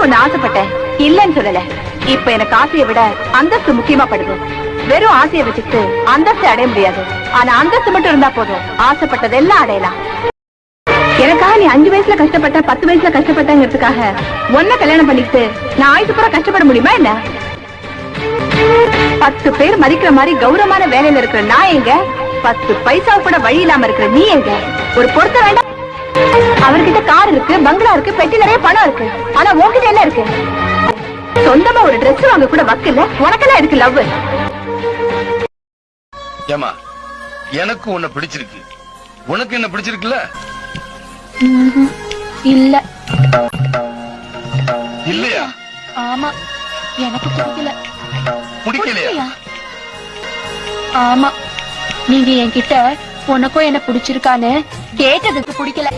ஒன்னு ஆசைப்பட்டேன். இல்லன்னு சொல்லல. இப்ப எனக்கு ஆசையை விட அந்தஸ்து முக்கியமா படுது. வெறும் ஆசையை வச்சுக்கிட்டு அந்தஸ்து அடைய முடியாது. ஆனா அந்தஸ்து மட்டும் இருந்தா போதும். ஆசைப்பட்டதெல்லாம் அடையலாம். எனக்காக நீ அஞ்சு வயசுல கஷ்டப்பட்ட பத்து வயசுல கஷ்டப்பட்டங்கிறதுக்காக ஒன்ன கல்யாணம் பண்ணிட்டு நான் ஆயுசு பூரா கஷ்டப்பட முடியுமா என்ன? பத்து பேர் மதிக்கிற மாதிரி கௌரவமான வேலையில இருக்கிற நான் எங்க? பத்து பைசா கூட வழி இல்லாம இருக்கிற நீ எங்க? ஒரு பொருத்த வேண்டாம். அவர்கிட்ட கார் இருக்கு பங்களா இருக்கு பெட்டி நிறைய பணம் இருக்கு. ஆனா உன்கிட்ட என்ன இருக்கு? சொந்தமா ஒரு Dress வாங்க கூட வக்கில்ல உனக்கெல்லாம் இருக்கு லவ் ஏமா எனக்கு உன்னை பிடிச்சிருக்கு. உனக்கு என்ன பிடிச்சிருக்குல்ல? இல்ல. இல்லையா? ஆமா. எனக்கு பிடிக்கல. பிடிக்கலையா? ஆமா. நீங்க என்கிட்ட உனக்கும் என்ன பிடிச்சிருக்கான்னு கேட்டதுக்கு பிடிக்கல.